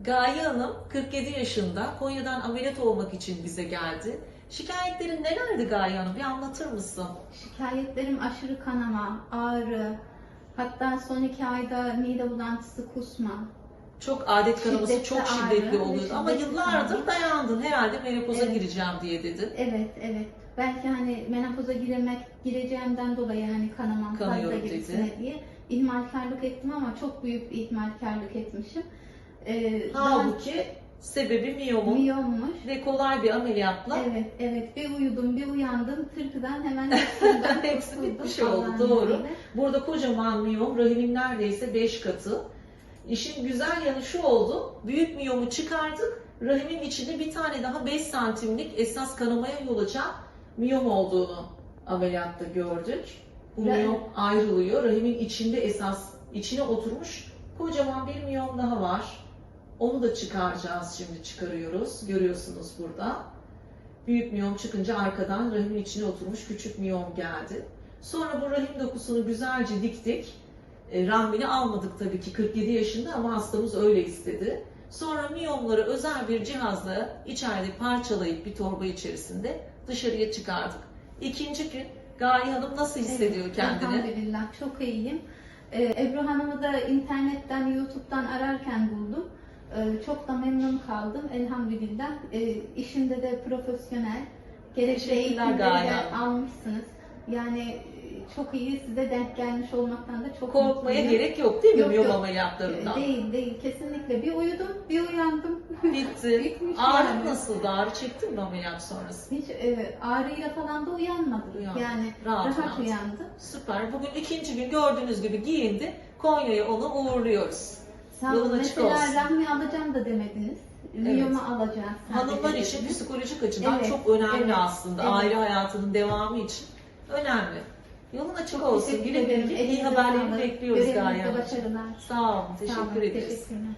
Gaye Hanım 47 yaşında Konya'dan ameliyat olmak için bize geldi. Şikayetlerin nelerdi Gaye Hanım? Bir anlatır mısın? Şikayetlerim aşırı kanama, ağrı, hatta son iki ayda mide bulantısı, kusma. Çok adet kanaması Şiddetli çok ağrı şiddetli ve oluyor ama şiddetli yıllardır ağrı. dayandın. Herhalde menopoza Evet. gireceğim diye dedin. Evet, evet. Belki hani menopoza girmek, gireceğimden dolayı hani kanamam fazla Kanıyorum gibisine dedi. diye ihmalkarlık ettim ama çok büyük bir ihmalkarlık etmişim. Daha Halbuki sebebi miyomun miyommuş. ve kolay bir ameliyatla Evet, evet. Bir uyudum, bir uyandım. Tırtıdan hemen hepsinden Hepsi bitmiş oldu, doğru. izniyle. Burada kocaman miyom, rahimin neredeyse 5 katı. İşin güzel yanı şu oldu, büyük miyomu çıkardık, rahimin içinde bir tane daha 5 santimlik esas kanamaya yol açan miyom olduğunu ameliyatta gördük. Bu Ra- miyom ayrılıyor, rahimin içinde esas, içine oturmuş kocaman bir miyom daha var. Onu da çıkaracağız şimdi, çıkarıyoruz. Görüyorsunuz burada. Büyük miyom çıkınca arkadan rahimin içine oturmuş küçük miyom geldi. Sonra bu rahim dokusunu güzelce diktik. E, rahmini almadık tabii ki 47 yaşında ama hastamız öyle istedi. Sonra miyomları özel bir cihazla içeride parçalayıp bir torba içerisinde dışarıya çıkardık. İkinci gün Gaye Hanım nasıl hissediyor Evet, kendini? Elhamdülillah çok iyiyim. Ee, Ebru Hanım'ı da internetten, YouTube'dan ararken buldum. Ee, çok da memnun kaldım elhamdülillah. Ee, işinde de profesyonel. Gerekli eğitimleri almışsınız. Yani e, çok iyi size denk gelmiş olmaktan da çok Korkmaya mutluyum. gerek yok değil mi Yok, miyom yok. ameliyatlarından? Ee, Değil değil kesinlikle. Bir uyudum, bir uyandım. Bitti. Ağrı yani. nasıldı? Ağrı çektin mi ameliyat sonrası? Hiç e, ağrıyla falan da uyanmadım. Uyanmadın. Yani Rahat rahat, uyandın. uyandım. Süper. Bugün ikinci gün gördüğünüz gibi giyindi. Konya'ya onu uğurluyoruz. Sağ olun. Yolun açık Mesela olsun. rahmi alacağım da demediniz. Miyomu alacağız. Hanımlar için dediniz. psikolojik açıdan Evet, çok önemli evet, aslında. evet. Aile hayatının devamı için önemli. Yolun açık olsun. teşekkür Güle güle. İyi Elinize haberlerini sağlık. bekliyoruz Görevinizde Gaye başarılar. Sağ olun. Sağ Teşekkür olun, ederiz. Teşekkürler.